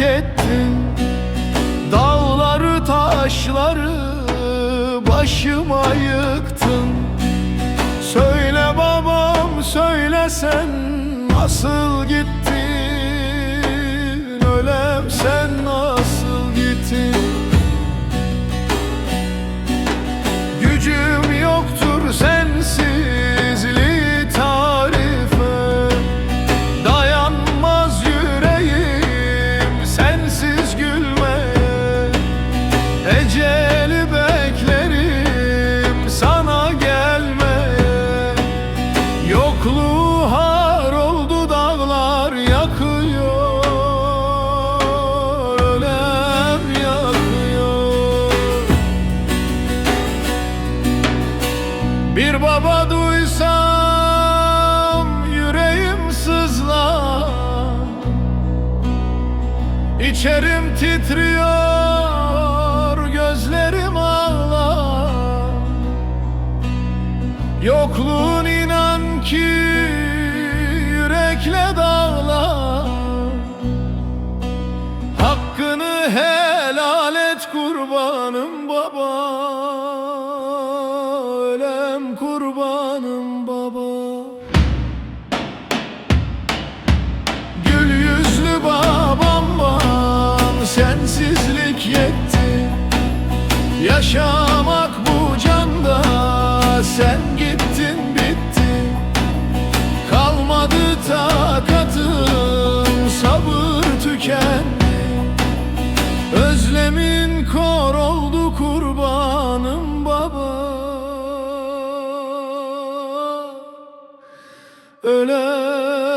ettin Dağları taşları başıma yıktın. Söyle babam söyle sen nasıl gittin? Ölem sen nasıl Yokluğu har oldu dağlar yakıyor Ölem yakıyor. Bir baba duysam yüreğim sızlar İçerim titriyor gözlerim ağlar. Yokluğun Hakkını helal et kurbanım baba. Ölem kurbanım baba. Gül yüzlü babam bana sensizlik yetti. Yaşamak Özlemin kor oldu kurbanım baba. Ölen